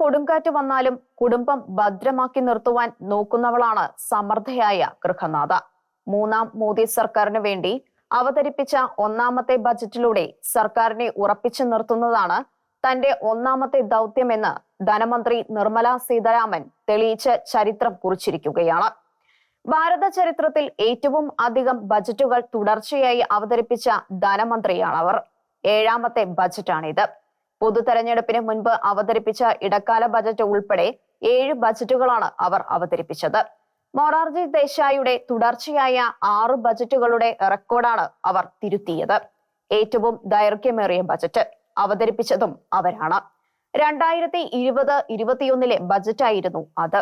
കൊടുങ്കാറ്റ് വന്നാലും കുടുംബം ഭദ്രമാക്കി നിർത്തുവാൻ നോക്കുന്നവളാണ് സമർത്ഥയായ ഗൃഹനാഥ. മൂന്നാം മോദി സർക്കാരിന് വേണ്ടി അവതരിപ്പിച്ച ഒന്നാമത്തെ ബജറ്റിലൂടെ സർക്കാരിനെ ഉറപ്പിച്ചു നിർത്തുന്നതാണ് തന്റെ ഒന്നാമത്തെ ദൗത്യമെന്ന് ധനമന്ത്രി നിർമ്മല സീതാരാമൻ തെളിയിച്ച് ചരിത്രം കുറിച്ചിരിക്കുകയാണ്. ഭാരത ചരിത്രത്തിൽ ഏറ്റവും അധികം ബജറ്റുകൾ തുടർച്ചയായി അവതരിപ്പിച്ച ധനമന്ത്രിയാണവർ. ഏഴാമത്തെ ബജറ്റാണിത്. പൊതു തെരഞ്ഞെടുപ്പിന് മുൻപ് അവതരിപ്പിച്ച ഇടക്കാല ബജറ്റ് ഉൾപ്പെടെ ഏഴ് ബജറ്റുകളാണ് അവർ അവതരിപ്പിച്ചത്. മൊറാർജി ദേശായിയുടെ തുടർച്ചയായ ആറ് ബജറ്റുകളുടെ റെക്കോർഡാണ് അവർ തിരുത്തിയത്. ഏറ്റവും ദൈർഘ്യമേറിയ ബജറ്റ് അവതരിപ്പിച്ചതും അവരാണ്. രണ്ടായിരത്തി ഇരുപത് ഇരുപത്തിയൊന്നിലെ ബജറ്റായിരുന്നു അത്.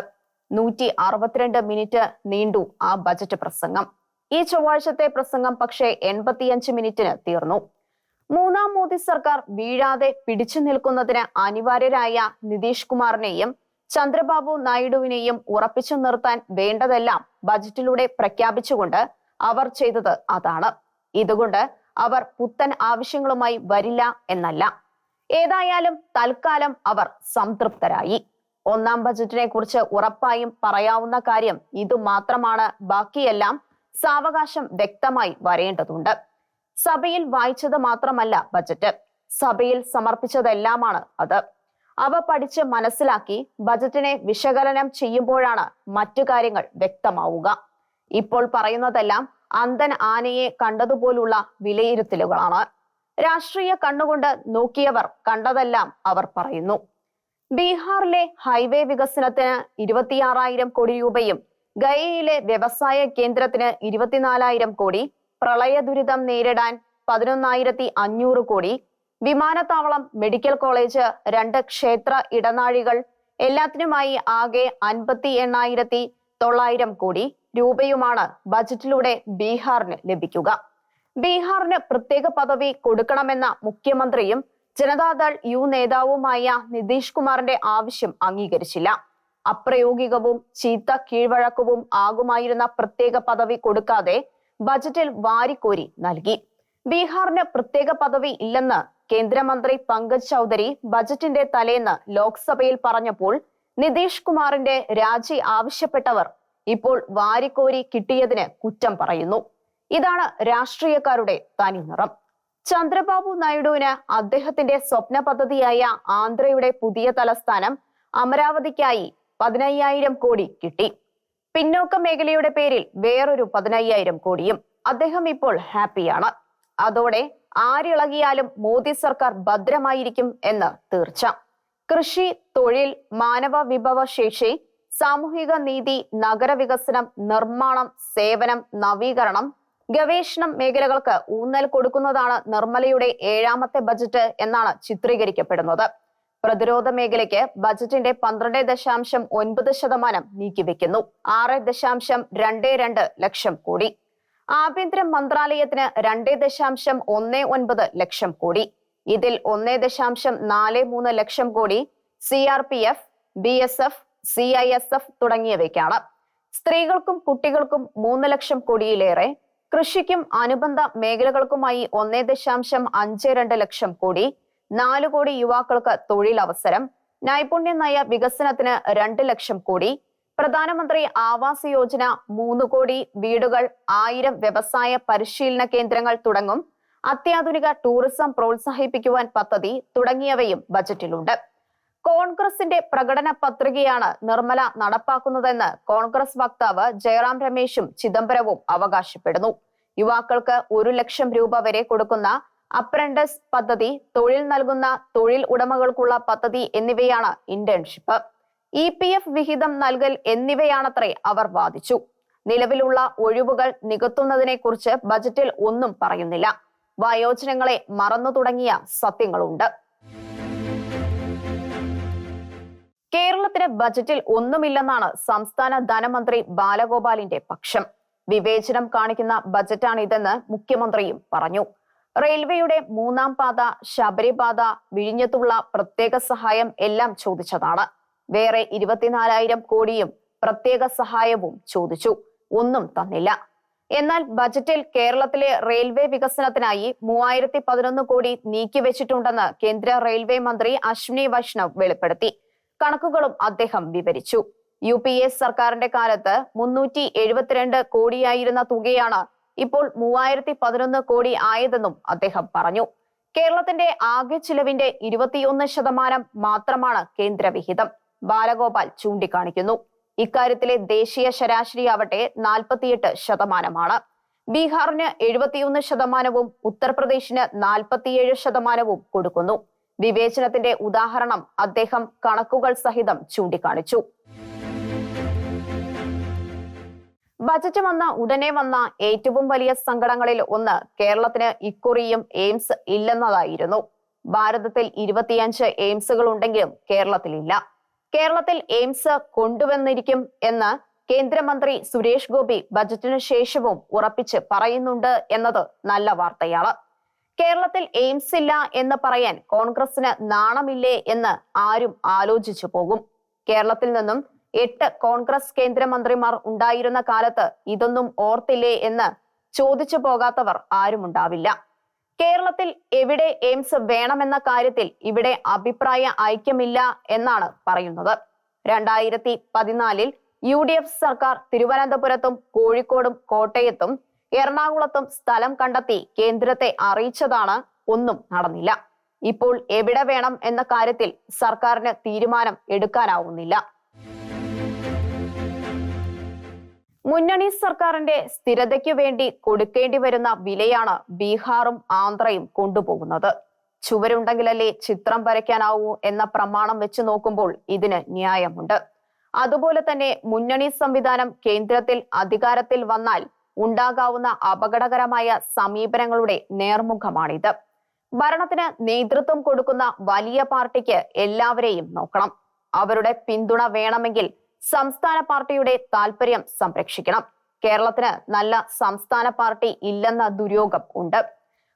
നൂറ്റി അറുപത്തിരണ്ട് മിനിറ്റ് നീണ്ടു ആ ബജറ്റ് പ്രസംഗം. ഈ ചൊവ്വാഴ്ചത്തെ പ്രസംഗം പക്ഷേ എൺപത്തിയഞ്ച് മിനിറ്റിന് തീർന്നു. മൂന്നാം മോദി സർക്കാർ വീഴാതെ പിടിച്ചു നിൽക്കുന്നതിന് അനിവാര്യരായ നിതീഷ് കുമാറിനെയും ചന്ദ്രബാബു നായിഡുവിനെയും ഉറപ്പിച്ചു നിർത്താൻ വേണ്ടതെല്ലാം ബജറ്റിലൂടെ പ്രഖ്യാപിച്ചുകൊണ്ട് അവർ ചെയ്തത് അതാണ്. ഇതുകൊണ്ട് അവർ പുത്തൻ ആവശ്യങ്ങളുമായി വരില്ല എന്നല്ല. ഏതായാലും തൽക്കാലം അവർ സംതൃപ്തരായി. ഒന്നാം ബജറ്റിനെ കുറിച്ച് ഉറപ്പായും പറയാവുന്ന കാര്യം ഇതു മാത്രമാണ് ബാക്കിയെല്ലാം സാവകാശം വ്യക്തമായി വരേണ്ടതുണ്ട്. സഭയിൽ വായിച്ചത് മാത്രമല്ല ബജറ്റ്. സഭയിൽ സമർപ്പിച്ചതെല്ലാമാണ് അത്. അവ പഠിച്ച് മനസ്സിലാക്കി ബജറ്റിനെ വിശകലനം ചെയ്യുമ്പോഴാണ് മറ്റു കാര്യങ്ങൾ വ്യക്തമാവുക. ഇപ്പോൾ പറയുന്നതെല്ലാം അന്തൻ ആനയെ കണ്ടതുപോലുള്ള വിലയിരുത്തലുകളാണ്. രാഷ്ട്രീയ കണ്ണുകൊണ്ട് നോക്കിയവർ കണ്ടതെല്ലാം അവർ പറയുന്നു. ബീഹാറിലെ ഹൈവേ വികസനത്തിന് ഇരുപത്തിയാറായിരം കോടി രൂപയും ഗയയിലെ വ്യവസായ കേന്ദ്രത്തിന് ഇരുപത്തിനാലായിരം കോടി പ്രളയ ദുരിതം നേരിടാൻ പതിനൊന്നായിരത്തി അഞ്ഞൂറ് കോടി വിമാനത്താവളം മെഡിക്കൽ കോളേജ് രണ്ട് ക്ഷേത്ര ഇടനാഴികൾ എല്ലാത്തിനുമായി ആകെ അൻപത്തി എണ്ണായിരത്തി തൊള്ളായിരം കോടി രൂപയുമാണ് ബജറ്റിലൂടെ ബീഹാറിന് ലഭിക്കുക. ബീഹാറിന് പ്രത്യേക പദവി കൊടുക്കണമെന്ന മുഖ്യമന്ത്രിയും ജനതാദൾ യു നേതാവുമായ നിതീഷ് കുമാറിന്റെ ആവശ്യം അംഗീകരിച്ചില്ല. അപ്രയോഗികവും ചീത്ത കീഴ്വഴക്കവും ആകുമായിരുന്ന പ്രത്യേക പദവി കൊടുക്കാതെ ബജറ്റിൽ വാരിക്കോരി നൽകി. ബീഹാറിന് പ്രത്യേക പദവി ഇല്ലെന്ന് കേന്ദ്രമന്ത്രി പങ്കജ് ചൗധരി ബജറ്റിന്റെ തലേന്ന് ലോക്സഭയിൽ പറഞ്ഞപ്പോൾ നിതീഷ് കുമാറിന്റെ രാജി ആവശ്യപ്പെട്ടവർ ഇപ്പോൾ വാരിക്കോരി കിട്ടിയതിന് കുറ്റം പറയുന്നു. ഇതാണ് രാഷ്ട്രീയക്കാരുടെ തനി നിറം. ചന്ദ്രബാബു നായിഡുവിന് അദ്ദേഹത്തിന്റെ സ്വപ്ന പദ്ധതിയായ ആന്ധ്രയുടെ പുതിയ തലസ്ഥാനം അമരാവതിക്കായി പതിനയ്യായിരം കോടി കിട്ടി. പിന്നോക്ക മേഖലയുടെ പേരിൽ വേറൊരു പതിനയ്യായിരം കോടിയും അദ്ദേഹം ഇപ്പോൾ ഹാപ്പിയാണ്. അതോടെ ആരിളകിയാലും മോദി സർക്കാർ ഭദ്രമായിരിക്കും എന്ന് തീർച്ച. കൃഷി തൊഴിൽ മാനവ വിഭവശേഷി സാമൂഹിക നീതി നഗരവികസനം നിർമ്മാണം സേവനം നവീകരണം ഗവേഷണം മേഖലകൾക്ക് ഊന്നൽ കൊടുക്കുന്നതാണ് നിർമ്മലയുടെ ഏഴാമത്തെ ബജറ്റ് എന്നാണ് ചിത്രീകരിക്കപ്പെടുന്നത്. പ്രതിരോധ മേഖലയ്ക്ക് ബജറ്റിന്റെ പന്ത്രണ്ട് ദശാംശം ഒൻപത് ശതമാനം നീക്കിവെക്കുന്നു. ആറ് ദശാംശം രണ്ട് രണ്ട് ലക്ഷം കോടി. ആഭ്യന്തര മന്ത്രാലയത്തിന് രണ്ട് ദശാംശം ഒന്ന് ഒൻപത് ലക്ഷം കോടി. ഇതിൽ ഒന്ന് ദശാംശം നാല് മൂന്ന് ലക്ഷം കോടി C R P F B S F C I S F തുടങ്ങിയവയ്ക്കാണ്. സ്ത്രീകൾക്കും കുട്ടികൾക്കും മൂന്ന് ലക്ഷം കോടിയിലേറെ കൃഷിക്കും അനുബന്ധ മേഖലകൾക്കുമായി ഒന്നേ ദശാംശം അഞ്ച് രണ്ട് ലക്ഷം കോടി നാല് കോടി യുവാക്കൾക്ക് തൊഴിലവസരം നൈപുണ്യ നയ വികസനത്തിന് രണ്ട് ലക്ഷം കോടി പ്രധാനമന്ത്രി ആവാസ് യോജന മൂന്ന് കോടി വീടുകൾ ആയിരം വ്യവസായ പരിശീലന കേന്ദ്രങ്ങൾ തുടങ്ങും അത്യാധുനിക ടൂറിസം പ്രോത്സാഹിപ്പിക്കുവാൻ പദ്ധതി തുടങ്ങിയവയും ബജറ്റിലുണ്ട്. കോൺഗ്രസിന്റെ പ്രകടന പത്രികയാണ് നിർമ്മല നടപ്പാക്കുന്നതെന്ന് കോൺഗ്രസ് വക്താവ് ജയറാം രമേശും ചിദംബരവും അവകാശപ്പെടുന്നു. യുവാക്കൾക്ക് ഒരു ലക്ഷം രൂപ വരെ കൊടുക്കുന്ന അപ്രന്റസ് പദ്ധതി തൊഴിൽ നൽകുന്ന തൊഴിൽ ഉടമകൾക്കുള്ള പദ്ധതി എന്നിവയാണ് ഇന്റേൺഷിപ്പ്. ഇ പി എഫ് വിഹിതം നൽകൽ എന്നിവയാണത്രേ അവർ വാദിച്ചു. നിലവിലുള്ള ഒഴിവുകൾ നികത്തുന്നതിനെ കുറിച്ച് ബജറ്റിൽ ഒന്നും പറയുന്നില്ല. വയോജനങ്ങളെ മറന്നു തുടങ്ങിയ സത്യങ്ങളുണ്ട്. കേരളത്തിന് ബജറ്റിൽ ഒന്നുമില്ലെന്നാണ് സംസ്ഥാന ധനമന്ത്രി ബാലഗോപാലിന്റെ പക്ഷം. വിവേചനം കാണിക്കുന്ന ബജറ്റാണിതെന്ന് മുഖ്യമന്ത്രിയും പറഞ്ഞു. റെയിൽവേയുടെ മൂന്നാം പാത ശബരിപാത വിഴിഞ്ഞത്തുള്ള പ്രത്യേക സഹായം എല്ലാം ചോദിച്ചതാണ്. വേറെ ഇരുപത്തിനാലായിരം കോടിയും പ്രത്യേക സഹായവും ചോദിച്ചു. ഒന്നും തന്നില്ല. എന്നാൽ ബജറ്റിൽ കേരളത്തിലെ റെയിൽവേ വികസനത്തിനായി മൂവായിരത്തി പതിനൊന്ന് കോടി നീക്കിവെച്ചിട്ടുണ്ടെന്ന് കേന്ദ്ര റെയിൽവേ മന്ത്രി അശ്വിനി വൈഷ്ണവ് വെളിപ്പെടുത്തി. കണക്കുകളും അദ്ദേഹം വിവരിച്ചു. യു സർക്കാരിന്റെ കാലത്ത് മുന്നൂറ്റി കോടിയായിരുന്ന തുകയാണ് ഇപ്പോൾ മൂവായിരത്തി പതിനൊന്ന് കോടി ആയതെന്നും അദ്ദേഹം പറഞ്ഞു. കേരളത്തിന്റെ ആകെ ചിലവിന്റെ ഇരുപത്തിയൊന്ന് ശതമാനം മാത്രമാണ് കേന്ദ്രവിഹിതം. ബാലഗോപാൽ ചൂണ്ടിക്കാണിക്കുന്നു. ഇക്കാര്യത്തിലെ ദേശീയ ശരാശരി ആവട്ടെ നാൽപ്പത്തിയെട്ട് ശതമാനമാണ്. ബീഹാറിന് എഴുപത്തിയൊന്ന് ശതമാനവും ഉത്തർപ്രദേശിന് നാൽപ്പത്തിയേഴ് ശതമാനവും കൊടുക്കുന്നു. വിവേചനത്തിന്റെ ഉദാഹരണം അദ്ദേഹം കണക്കുകൾ സഹിതം ചൂണ്ടിക്കാണിച്ചു. ബജറ്റ് വന്ന ഉടനെ വന്ന ഏറ്റവും വലിയ സങ്കടങ്ങളിൽ ഒന്ന് കേരളത്തിന് ഇക്കുറിയും എയിംസ് ഇല്ലെന്നതായിരുന്നു. ഭാരതത്തിൽ ഇരുപത്തിയഞ്ച് എയിംസുകൾ ഉണ്ടെങ്കിലും കേരളത്തിലില്ല കേരളത്തിൽ എയിംസ് കൊണ്ടുവന്നിരിക്കും എന്ന് കേന്ദ്രമന്ത്രി സുരേഷ് ഗോപി ബജറ്റിനു ശേഷവും ഉറപ്പിച്ച് പറയുന്നുണ്ട് എന്നത് നല്ല വാർത്തയാണ്. കേരളത്തിൽ എയിംസ് ഇല്ല എന്ന് പറയാൻ കോൺഗ്രസിന് നാണമില്ലേ എന്ന് ആരും ആലോചിച്ചു പോകും. കേരളത്തിൽ നിന്നും എട്ട് കോൺഗ്രസ് കേന്ദ്രമന്ത്രിമാർ ഉണ്ടായിരുന്ന കാലത്ത് ഇതൊന്നും ഓർത്തില്ലേ എന്ന് ചോദിച്ചു പോകാത്തവർ ആരുമുണ്ടാവില്ല കേരളത്തിൽ എവിടെ എയിംസ് വേണമെന്ന കാര്യത്തിൽ ഇവിടെ അഭിപ്രായ ഐക്യമില്ല എന്നാണ് പറയുന്നത്. രണ്ടായിരത്തി പതിനാലിൽ യു ഡി എഫ് സർക്കാർ തിരുവനന്തപുരത്തും കോഴിക്കോടും കോട്ടയത്തും എറണാകുളത്തും സ്ഥലം കണ്ടെത്തി കേന്ദ്രത്തെ അറിയിച്ചതാണ് ഒന്നും നടന്നില്ല. ഇപ്പോൾ എവിടെ വേണം എന്ന കാര്യത്തിൽ സർക്കാരിന് തീരുമാനം എടുക്കാനാവുന്നില്ല. മുന്നണി സർക്കാരിന്റെ സ്ഥിരതയ്ക്കു വേണ്ടി കൊടുക്കേണ്ടി വരുന്ന വിലയാണ് ബീഹാറും ആന്ധ്രയും കൊണ്ടുപോകുന്നത്. ചുവരുണ്ടെങ്കിലല്ലേ ചിത്രം വരയ്ക്കാനാവൂ എന്ന പ്രമാണം വെച്ച് നോക്കുമ്പോൾ ഇതിന് ന്യായമുണ്ട്. അതുപോലെ തന്നെ മുന്നണി സംവിധാനം കേന്ദ്രത്തിൽ അധികാരത്തിൽ വന്നാൽ ഉണ്ടാകാവുന്ന അപകടകരമായ സമീപനങ്ങളുടെ നേർമുഖമാണിത്. ഭരണത്തിന് നേതൃത്വം കൊടുക്കുന്ന വലിയ പാർട്ടിക്ക് എല്ലാവരെയും നോക്കണം. അവരുടെ പിന്തുണ വേണമെങ്കിൽ സംസ്ഥാന പാർട്ടിയുടെ താല്പര്യം സംരക്ഷിക്കണം. കേരളത്തിന് നല്ല സംസ്ഥാന പാർട്ടി ഇല്ലെന്ന ദുര്യോഗം ഉണ്ട്.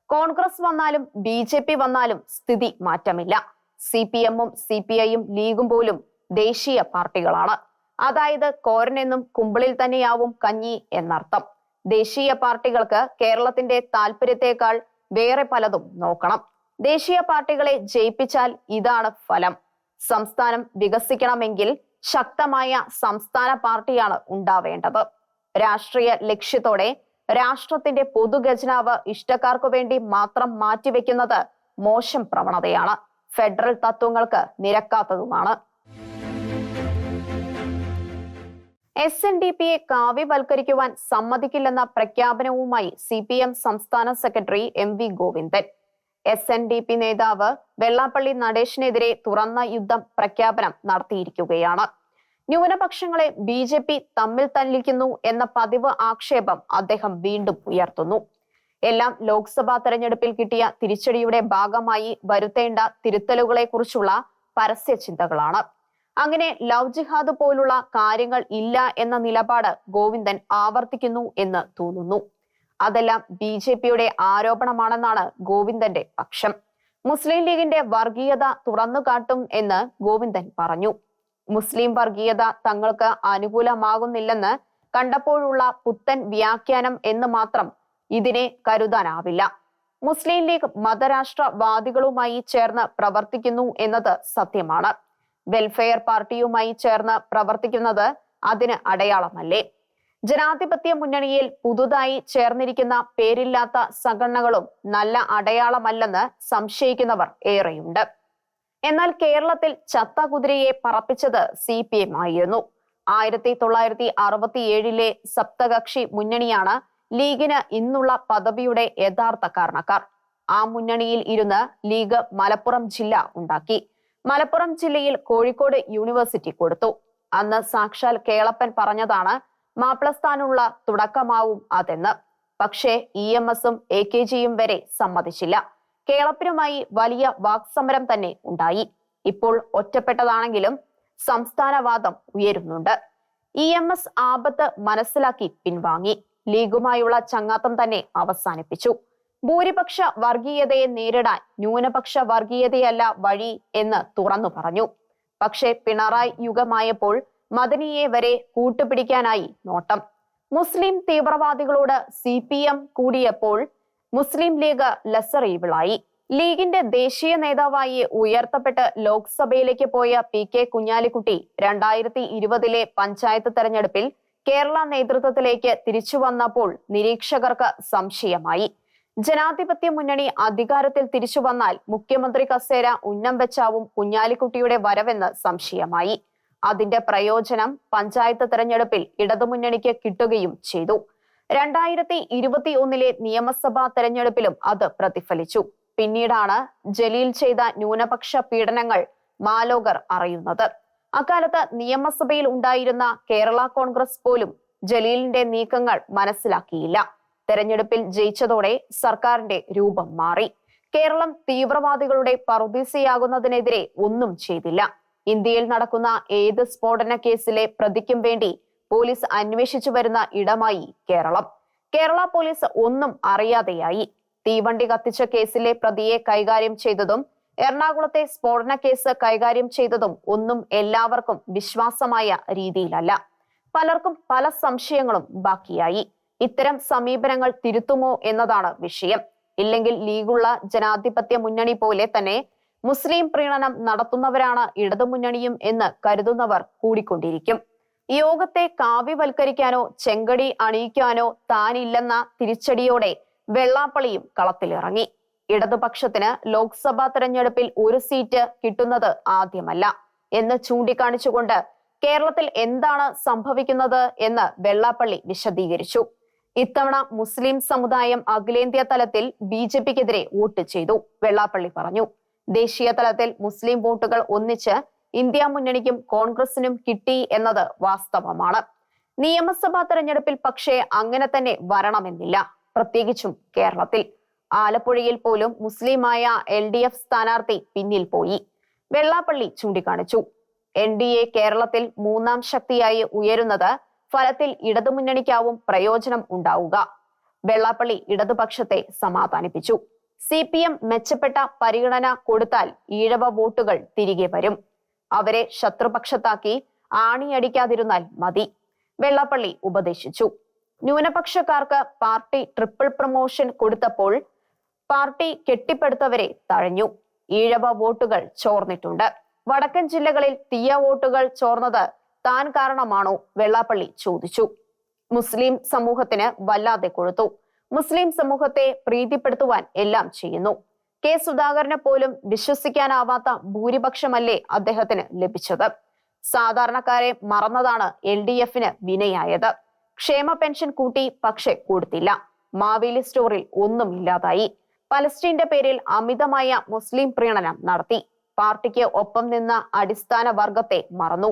കോൺഗ്രസ് വന്നാലും ബി ജെ പി വന്നാലും സ്ഥിതി മാറ്റമില്ല. സി പി എമ്മും സി പി ഐയും ലീഗും പോലും ദേശീയ പാർട്ടികളാണ്. അതായത് കോരനെന്നും കുമ്പിളിൽ തന്നെയാവും കഞ്ഞി എന്നർത്ഥം. ദേശീയ പാർട്ടികൾക്ക് കേരളത്തിന്റെ താല്പര്യത്തെക്കാൾ വേറെ പലതും നോക്കണം. ദേശീയ പാർട്ടികളെ ജയിപ്പിച്ചാൽ ഇതാണ് ഫലം. സംസ്ഥാനം വികസിക്കണമെങ്കിൽ ശക്തമായ സംസ്ഥാന പാർട്ടിയാണ് ഉണ്ടാവേണ്ടത്. രാഷ്ട്രീയ ലക്ഷ്യത്തോടെ രാഷ്ട്രത്തിന്റെ പൊതുഖജനാവ് ഇഷ്ടക്കാർക്കു വേണ്ടി മാത്രം മാറ്റിവെക്കുന്നത് മോശം പ്രവണതയാണ്. ഫെഡറൽ തത്വങ്ങൾക്ക് നിരക്കാത്തതുമാണ്. എസ് എൻ ഡി പിയെ കാവ്യവൽക്കരിക്കുവാൻ സമ്മതിക്കില്ലെന്ന പ്രഖ്യാപനവുമായി സി പി എം സംസ്ഥാന secretary M V Govindan. S N D P നേതാവ് വെള്ളാപ്പള്ളി നടേശിനെതിരെ തുറന്ന യുദ്ധം പ്രഖ്യാപനം നടത്തിയിരിക്കുകയാണ്. ന്യൂനപക്ഷങ്ങളെ ബി ജെ പി തമ്മിൽ തല്ലിക്കുന്നു എന്ന പതിവ് ആക്ഷേപം അദ്ദേഹം വീണ്ടും ഉയർത്തുന്നു. എല്ലാം ലോക്സഭാ തെരഞ്ഞെടുപ്പിൽ കിട്ടിയ തിരിച്ചടിയുടെ ഭാഗമായി വരുത്തേണ്ട തിരുത്തലുകളെ കുറിച്ചുള്ള പരസ്യ ചിന്തകളാണ്. അങ്ങനെ ലവ് ജിഹാദ് പോലുള്ള കാര്യങ്ങൾ ഇല്ല എന്ന നിലപാട് ഗോവിന്ദൻ ആവർത്തിക്കുന്നു എന്ന് തോന്നുന്നു. അതെല്ലാം ബി ജെ പിയുടെ ആരോപണമാണെന്നാണ് ഗോവിന്ദന്റെ പക്ഷം. മുസ്ലിം ലീഗിന്റെ വർഗീയത തുറന്നു കാട്ടും എന്ന് ഗോവിന്ദൻ പറഞ്ഞു. മുസ്ലിം വർഗീയത തങ്ങൾക്ക് അനുകൂലമാകുന്നില്ലെന്ന് കണ്ടപ്പോഴുള്ള പുത്തൻ വ്യാഖ്യാനം എന്ന് മാത്രം ഇതിനെ കരുതാനാവില്ല. മുസ്ലിം ലീഗ് മതരാഷ്ട്രവാദികളുമായി ചേർന്ന് പ്രവർത്തിക്കുന്നു എന്നത് സത്യമാണ്. വെൽഫെയർ പാർട്ടിയുമായി ചേർന്ന് പ്രവർത്തിക്കുന്നത് അതിന് അടയാളമല്ലേ? ജനാധിപത്യ മുന്നണിയിൽ പുതുതായി ചേർന്നിരിക്കുന്ന പേരില്ലാത്ത സംഘടനകളും നല്ല അടയാളമല്ലെന്ന് സംശയിക്കുന്നവർ ഏറെയുണ്ട്. എന്നാൽ കേരളത്തിൽ ചത്ത കുതിരയെ പറപ്പിച്ചത് സി പി എം ആയിരുന്നു. ആയിരത്തി തൊള്ളായിരത്തി അറുപത്തിയേഴിലെ സപ്തകക്ഷി മുന്നണിയാണ് ലീഗിന് ഇന്നുള്ള പദവിയുടെ യഥാർത്ഥ കാരണക്കാർ. ആ മുന്നണിയിൽ ഇരുന്ന് ലീഗ് മലപ്പുറം ജില്ല ഉണ്ടാക്കി. മലപ്പുറം ജില്ലയിൽ കോഴിക്കോട് യൂണിവേഴ്സിറ്റി കൊടുത്തു. അന്ന് സാക്ഷാൽ കേളപ്പൻ പറഞ്ഞതാണ് മാപ്പിളസ്ഥാനുള്ള തുടക്കമാവും അതെന്ന്. പക്ഷേ ഇ എം എസും എ കെ ജിയും വരെ സമ്മതിച്ചില്ല. കേളപ്പിനുമായി വലിയ വാക്സമരം തന്നെ ഉണ്ടായി. ഇപ്പോൾ ഒറ്റപ്പെട്ടതാണെങ്കിലും സംസ്ഥാനവാദം ഉയരുന്നുണ്ട്. ഇ എം എസ് ആപത്ത് മനസ്സിലാക്കി പിൻവാങ്ങി. ലീഗുമായുള്ള ചങ്ങാത്തം തന്നെ അവസാനിപ്പിച്ചു. ഭൂരിപക്ഷ വർഗീയതയെ നേരിടാൻ ന്യൂനപക്ഷ വർഗീയതയല്ല വഴി എന്ന് തുറന്നു പറഞ്ഞു. പക്ഷേ പിണറായി യുഗമായപ്പോൾ മദനിയെ വരെ കൂട്ടുപിടിക്കാനായി നോട്ടം. മുസ്ലിം തീവ്രവാദികളോട് സി പി എം കൂടിയപ്പോൾ മുസ്ലിം ലീഗ് ലെസർ ഈവിളായി ലീഗിന്റെ ദേശീയ നേതാവായി ഉയർത്തപ്പെട്ട് ലോക്സഭയിലേക്ക് പോയ പി കെ കുഞ്ഞാലിക്കുട്ടി രണ്ടായിരത്തി ഇരുപതിലെ പഞ്ചായത്ത് തെരഞ്ഞെടുപ്പിൽ കേരള നേതൃത്വത്തിലേക്ക് തിരിച്ചു വന്നപ്പോൾ നിരീക്ഷകർക്ക് സംശയമായി. ജനാധിപത്യ മുന്നണി അധികാരത്തിൽ തിരിച്ചു വന്നാൽ മുഖ്യമന്ത്രി കസേര ഉന്നം വെച്ചാവും കുഞ്ഞാലിക്കുട്ടിയുടെ വരവെന്ന് സംശയമായി. അതിന്റെ പ്രയോജനം പഞ്ചായത്ത് തെരഞ്ഞെടുപ്പിൽ ഇടതുമുന്നണിക്ക് കിട്ടുകയും ചെയ്തു. രണ്ടായിരത്തി ഇരുപത്തി ഒന്നിലെ നിയമസഭാ തെരഞ്ഞെടുപ്പിലും അത് പ്രതിഫലിച്ചു. പിന്നീടാണ് ജലീൽ ചെയ്ത ന്യൂനപക്ഷ പീഡനങ്ങൾ മാലോകർ അറിയുന്നത്. അക്കാലത്ത് നിയമസഭയിൽ ഉണ്ടായിരുന്ന കേരള കോൺഗ്രസ് പോലും ജലീലിന്റെ നീക്കങ്ങൾ മനസ്സിലാക്കിയില്ല. തെരഞ്ഞെടുപ്പിൽ ജയിച്ചതോടെ സർക്കാരിന്റെ രൂപം മാറി. കേരളം തീവ്രവാദികളുടെ പറുദീസയാകുന്നതിനെതിരെ ഒന്നും ചെയ്തില്ല. ഇന്ത്യയിൽ നടക്കുന്ന ഏത് സ്ഫോടന കേസിലെ പ്രതിക്കും വേണ്ടി പോലീസ് അന്വേഷിച്ചു വരുന്ന ഇടമായി കേരളം. കേരള പോലീസ് ഒന്നും അറിയാതെയായി. തീവണ്ടി കത്തിച്ച കേസിലെ പ്രതിയെ കൈകാര്യം ചെയ്തതും എറണാകുളത്തെ സ്ഫോടന കേസ് കൈകാര്യം ചെയ്തതും ഒന്നും എല്ലാവർക്കും വിശ്വാസമായ രീതിയിലല്ല. പലർക്കും പല സംശയങ്ങളും ബാക്കിയായി. ഇത്തരം സമീപനങ്ങൾ തിരുത്തുമോ എന്നതാണ് വിഷയം. ഇല്ലെങ്കിൽ ലീഗുള്ള ജനാധിപത്യ മുന്നണി പോലെ തന്നെ മുസ്ലിം പ്രീണനം നടത്തുന്നവരാണ് ഇടതുമുന്നണിയും എന്ന് കരുതുന്നവർ കൂടിക്കൊണ്ടിരിക്കും. യോഗത്തെ കാവ്യവൽക്കരിക്കാനോ ചെങ്കടി അണിയിക്കാനോ താനില്ലെന്ന തിരിച്ചടിയോടെ വെള്ളാപ്പള്ളിയും കളത്തിലിറങ്ങി. ഇടതുപക്ഷത്തിന് ലോക്സഭാ തെരഞ്ഞെടുപ്പിൽ ഒരു സീറ്റ് കിട്ടുന്നത് ആദ്യമല്ല. എന്ന് ചൂണ്ടിക്കാണിച്ചുകൊണ്ട് കേരളത്തിൽ എന്താണ് സംഭവിക്കുന്നത് എന്ന് വെള്ളാപ്പള്ളി വിശദീകരിച്ചു. ഇത്തവണ മുസ്ലിം സമുദായം അഖിലേന്ത്യാ തലത്തിൽ ബി ജെ പിക്കെതിരെ വോട്ട് ചെയ്തു വെള്ളാപ്പള്ളി പറഞ്ഞു. ദേശീയ തലത്തിൽ മുസ്ലിം വോട്ടുകൾ ഒന്നിച്ച് ഇന്ത്യ മുന്നണിക്കും കോൺഗ്രസിനും കിട്ടി എന്നത് വാസ്തവമാണ്. നിയമസഭാ തെരഞ്ഞെടുപ്പിൽ പക്ഷേ അങ്ങനെ തന്നെ വരണമെന്നില്ല. പ്രത്യേകിച്ചും കേരളത്തിൽ. ആലപ്പുഴയിൽ പോലും മുസ്ലിമായ എൽ ഡി എഫ് സ്ഥാനാർത്ഥി പിന്നിൽ പോയി. വെള്ളാപ്പള്ളി ചൂണ്ടിക്കാണിച്ചു. എൻ ഡി എ കേരളത്തിൽ മൂന്നാം ശക്തിയായി ഉയരുന്നത് ഫലത്തിൽ ഇടതുമുന്നണിക്കാവും പ്രയോജനം ഉണ്ടാവുക. വെള്ളാപ്പള്ളി ഇടതുപക്ഷത്തെ സമാധാനിപ്പിച്ചു. സി പി എം മെച്ചപ്പെട്ട പരിഗണന കൊടുത്താൽ ഈഴവ വോട്ടുകൾ തിരികെ വരും. അവരെ ശത്രുപക്ഷത്താക്കി ആണിയടിക്കാതിരുന്നാൽ മതി വെള്ളാപ്പള്ളി ഉപദേശിച്ചു. ന്യൂനപക്ഷക്കാർക്ക് പാർട്ടി ട്രിപ്പിൾ പ്രൊമോഷൻ കൊടുത്തപ്പോൾ പാർട്ടി കെട്ടിപ്പടുത്തവരെ തഴഞ്ഞു. ഈഴവ വോട്ടുകൾ ചോർന്നിട്ടുണ്ട്. വടക്കൻ ജില്ലകളിൽ തീയ വോട്ടുകൾ ചോർന്നത് താൻ കാരണമാണോ വെള്ളാപ്പള്ളി ചോദിച്ചു. മുസ്ലിം സമൂഹത്തിന് വല്ലാതെ കൊടുത്തു മുസ്ലിം സമൂഹത്തെ പ്രീതിപ്പെടുത്തുവാൻ എല്ലാം ചെയ്യുന്നു. കെ സുധാകരനെ പോലും വിശ്വസിക്കാനാവാത്ത ഭൂരിപക്ഷമല്ലേ അദ്ദേഹത്തിന് ലഭിച്ചത്? സാധാരണക്കാരെ മറന്നതാണ് എൽ ഡി എഫിന് വിനയായത്. ക്ഷേമ പെൻഷൻ കൂട്ടി പക്ഷെ കൊടുത്തില്ല. മാവേലി സ്റ്റോറിൽ ഒന്നും ഇല്ലാതായി. പലസ്തീന്റെ പേരിൽ അമിതമായ മുസ്ലിം പ്രീണനം നടത്തി. പാർട്ടിക്ക് ഒപ്പം നിന്ന അടിസ്ഥാന വർഗത്തെ മറന്നു.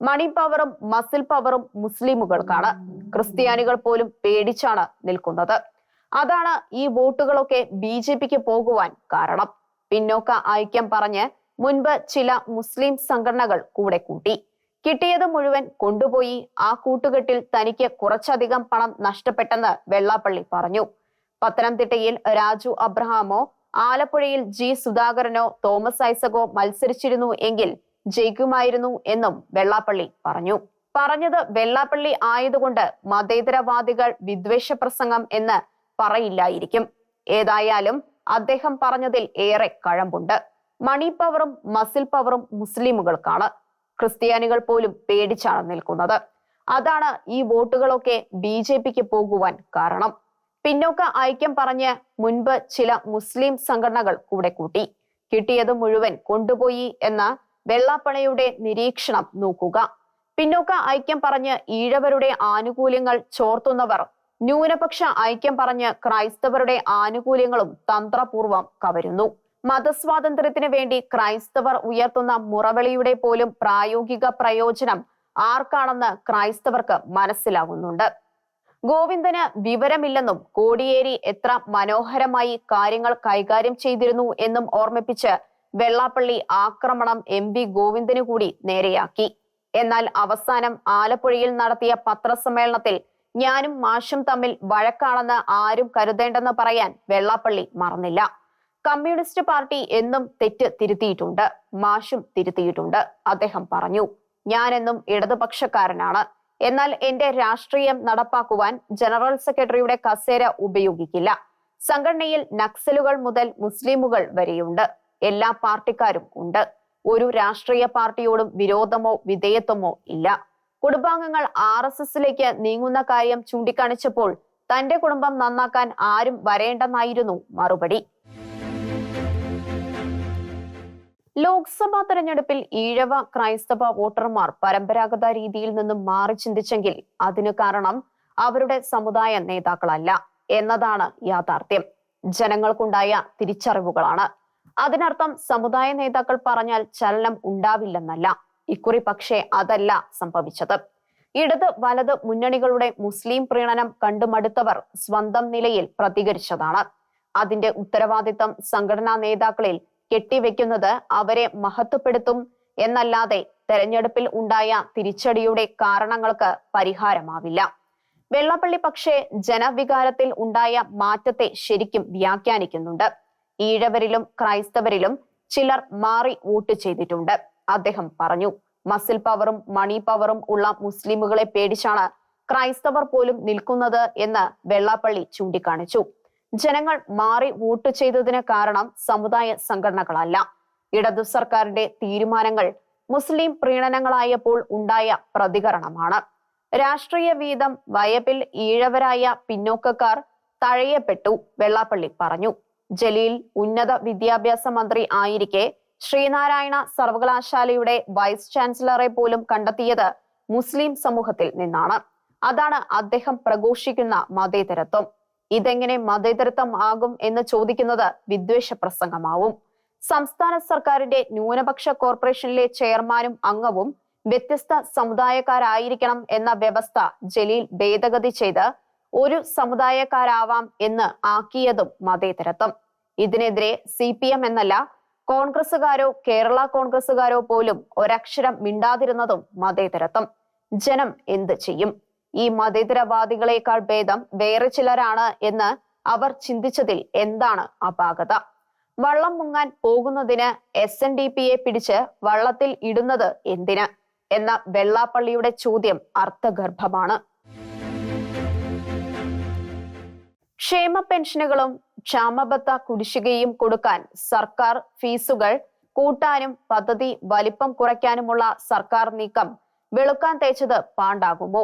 മണി പവറും മസിൽ പവറും മുസ്ലിമുകൾക്കാണ്. ക്രിസ്ത്യാനികൾ പോലും പേടിച്ചാണ് നിൽക്കുന്നത്. അതാണ് ഈ വോട്ടുകളൊക്കെ ബി ജെ പിക്ക് പോകുവാൻ കാരണം. പിന്നോക്ക ഐക്യം പറഞ്ഞ് മുൻപ് ചില മുസ്ലിം സംഘടനകൾ കൂടെ കൂട്ടി. കിട്ടിയത് മുഴുവൻ കൊണ്ടുപോയി. ആ കൂട്ടുകെട്ടിൽ തനിക്ക് കുറച്ചധികം പണം നഷ്ടപ്പെട്ടെന്ന് വെള്ളാപ്പള്ളി പറഞ്ഞു. പത്തനംതിട്ടയിൽ രാജു അബ്രഹാമോ ആലപ്പുഴയിൽ ജി സുധാകരനോ തോമസ് ഐസകോ മത്സരിച്ചിരുന്നു എങ്കിൽ ജയിക്കുമായിരുന്നു എന്നും വെള്ളാപ്പള്ളി പറഞ്ഞു. പറഞ്ഞത് വെള്ളാപ്പള്ളി ആയതുകൊണ്ട് മതേതരവാദികൾ വിദ്വേഷ പ്രസംഗം എന്ന് പറയില്ലായിരിക്കും. ഏതായാലും അദ്ദേഹം പറഞ്ഞതിൽ ഏറെ കഴമ്പുണ്ട്. മണി പവറും മസിൽ പവറും മുസ്ലിമുകൾക്കാണ്. ക്രിസ്ത്യാനികൾ പോലും പേടിച്ചാണ് നിൽക്കുന്നത്. അതാണ് ഈ വോട്ടുകളൊക്കെ ബി ജെ പിക്ക് പോകുവാൻ കാരണം. പിന്നോക്ക ഐക്യം പറഞ്ഞ് മുൻപ് ചില മുസ്ലിം സംഘടനകൾ കൂടെ കൂട്ടി. കിട്ടിയത് മുഴുവൻ കൊണ്ടുപോയി എന്ന വെള്ളാപ്പണയുടെ നിരീക്ഷണം നോക്കുക. പിന്നോക്ക ഐക്യം പറഞ്ഞ് ഈഴവരുടെ ആനുകൂല്യങ്ങൾ ചോർത്തുന്നവർ ന്യൂനപക്ഷ ഐക്യം പറഞ്ഞ് ക്രൈസ്തവരുടെ ആനുകൂല്യങ്ങളും തന്ത്രപൂർവം കവരുന്നു. മതസ്വാതന്ത്ര്യത്തിന് വേണ്ടി ക്രൈസ്തവർ ഉയർത്തുന്ന മുറവിളിയുടെ പോലും പ്രായോഗിക പ്രയോജനം ആർക്കാണെന്ന് ക്രൈസ്തവർക്ക് മനസ്സിലാകുന്നുണ്ട്. ഗോവിന്ദന് വിവരമില്ലെന്നും കോടിയേരി എത്ര മനോഹരമായി കാര്യങ്ങൾ കൈകാര്യം ചെയ്തിരുന്നു എന്നും ഓർമ്മിപ്പിച്ച് വെള്ളാപ്പള്ളി ആക്രമണം എം വി ഗോവിന്ദന് കൂടി നേരെയാക്കി. എന്നാൽ അവസാനം ആലപ്പുഴയിൽ നടത്തിയ പത്രസമ്മേളനത്തിൽ ഞാനും മാഷും തമ്മിൽ വഴക്കാണെന്ന് ആരും കരുതേണ്ടെന്ന് പറയാൻ വെള്ളാപ്പള്ളി മറന്നില്ല. കമ്മ്യൂണിസ്റ്റ് പാർട്ടി എന്നും തെറ്റ് തിരുത്തിയിട്ടുണ്ട്. മാഷും തിരുത്തിയിട്ടുണ്ട്. അദ്ദേഹം പറഞ്ഞു ഞാനെന്നും ഇടതുപക്ഷക്കാരനാണ്. എന്നാൽ എന്റെ രാഷ്ട്രീയം നടപ്പാക്കുവാൻ ജനറൽ സെക്രട്ടറിയുടെ കസേര ഉപയോഗിക്കില്ല. സംഘടനയിൽ നക്സലുകൾ മുതൽ മുസ്ലിമുകൾ വരെയുണ്ട്. എല്ലാ പാർട്ടിക്കാരും ഉണ്ട്. ഒരു രാഷ്ട്രീയ പാർട്ടിയോടും വിരോധമോ വിധേയത്വമോ ഇല്ല. കുടുംബാംഗങ്ങൾ ആർ എസ് എസിലേക്ക് നീങ്ങുന്ന കാര്യം ചൂണ്ടിക്കാണിച്ചപ്പോൾ തന്റെ കുടുംബം നന്നാക്കാൻ ആരും വരേണ്ടെന്നായിരുന്നു മറുപടി. ലോക്സഭാ തെരഞ്ഞെടുപ്പിൽ ഈഴവ ക്രൈസ്തവ വോട്ടർമാർ പരമ്പരാഗത രീതിയിൽ നിന്നും മാറി ചിന്തിച്ചെങ്കിൽ അതിനു കാരണം അവരുടെ സമുദായ നേതാക്കളല്ല എന്നതാണ് യാഥാർത്ഥ്യം. ജനങ്ങൾക്കുണ്ടായ തിരിച്ചറിവുകളാണ്. അതിനർത്ഥം സമുദായ നേതാക്കൾ പറഞ്ഞാൽ ചലനം ഉണ്ടാവില്ലെന്നല്ല. ഇക്കുറി പക്ഷേ അതല്ല സംഭവിച്ചത്. ഇടത് വലത് മുന്നണികളുടെ മുസ്ലിം പ്രീണനം കണ്ടുമടുത്തവർ സ്വന്തം നിലയിൽ പ്രതികരിച്ചതാണ്. അതിന്റെ ഉത്തരവാദിത്തം സംഘടനാ നേതാക്കളിൽ കെട്ടിവെക്കുന്നത് അവരെ മഹത്വപ്പെടുത്തും എന്നല്ലാതെ തെരഞ്ഞെടുപ്പിൽ ഉണ്ടായ തിരിച്ചടിയുടെ കാരണങ്ങൾക്ക് പരിഹാരമാവില്ല. വെള്ളപ്പള്ളി പക്ഷേ ജനവികാരത്തിൽ ഉണ്ടായ മാറ്റത്തെ ശരിക്കും വ്യാഖ്യാനിക്കുന്നുണ്ട്. ഈഴവരിലും ക്രൈസ്തവരിലും ചിലർ മാറി വോട്ട് ചെയ്തിട്ടുണ്ട്. അദ്ദേഹം പറഞ്ഞു. മസിൽ പവറും മണി പവറും ഉള്ള മുസ്ലിമുകളെ പേടിച്ചാണ് ക്രൈസ്തവർ പോലും നിൽക്കുന്നത് എന്ന് വെള്ളാപ്പള്ളി ചൂണ്ടിക്കാണിച്ചു. ജനങ്ങൾ മാറി വോട്ട് ചെയ്തതിന് കാരണം സമുദായ സംഘടനകളല്ല. ഇടതു സർക്കാരിന്റെ തീരുമാനങ്ങൾ മുസ്ലിം പ്രീണനങ്ങളായപ്പോൾ ഉണ്ടായ പ്രതികരണമാണ്. രാഷ്ട്രീയ വീതം വയപ്പിൽ ഈഴവരായ പിന്നോക്കക്കാർ തഴയപ്പെട്ടു വെള്ളാപ്പള്ളി പറഞ്ഞു. ജലീൽ ഉന്നത വിദ്യാഭ്യാസ മന്ത്രി ആയിരിക്കെ ശ്രീനാരായണ സർവകലാശാലയുടെ വൈസ് ചാൻസലറെ പോലും കണ്ടെത്തിയത് മുസ്ലിം സമൂഹത്തിൽ നിന്നാണ്. അതാണ് അദ്ദേഹം പ്രഘോഷിക്കുന്ന മതേതരത്വം. ഇതെങ്ങനെ മതേതരത്വം ആകും എന്ന് ചോദിക്കുന്നത് വിദ്വേഷ പ്രസംഗമാവും. സംസ്ഥാന സർക്കാരിന്റെ ന്യൂനപക്ഷ കോർപ്പറേഷനിലെ ചെയർമാനും അംഗവും വ്യത്യസ്ത സമുദായക്കാരായിരിക്കണം എന്ന വ്യവസ്ഥ ജലീൽ ഭേദഗതി ചെയ്ത് ഒരു സമുദായക്കാരാവാം എന്ന് ആക്കിയതും മതേതരത്വം. ഇതിനെതിരെ സി പി എം എന്നല്ല കോൺഗ്രസുകാരോ കേരള കോൺഗ്രസുകാരോ പോലും ഒരക്ഷരം മിണ്ടാതിരുന്നതും മതേതരത്വം. ജനം എന്ത് ചെയ്യും? ഈ മതേതരവാദികളെക്കാൾ ഭേദം വേറെ ചിലരാണ് എന്ന് അവർ ചിന്തിച്ചതിൽ എന്താണ് അപാകത? വള്ളം മുങ്ങാൻ പോകുന്നതിന് എസ് എൻ ഡി പിയെ പിടിച്ച് വള്ളത്തിൽ ഇടുന്നത് എന്തിന്? എന്ന വെള്ളാപ്പള്ളിയുടെ ചോദ്യം അർത്ഥഗർഭമാണ്. ക്ഷേമ പെൻഷനുകളും ക്ഷാമബത്ത കുടിശ്ശികയും കൊടുക്കാൻ സർക്കാർ ഫീസുകൾ കൂട്ടാനും പദ്ധതി വലിപ്പം കുറയ്ക്കാനുമുള്ള സർക്കാർ നീക്കം വെളുക്കാൻ തേച്ചത് പാണ്ടാകുമോ?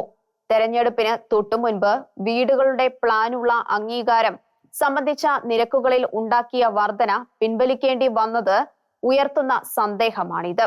തെരഞ്ഞെടുപ്പിന് തൊട്ടുമുൻപ് വീടുകളുടെ പ്ലാനുള്ള അംഗീകാരം സംബന്ധിച്ച നിരക്കുകളിൽ ഉണ്ടാക്കിയ വർധന പിൻവലിക്കേണ്ടി വന്നത് ഉയർത്തുന്ന സന്ദേഹമാണിത്.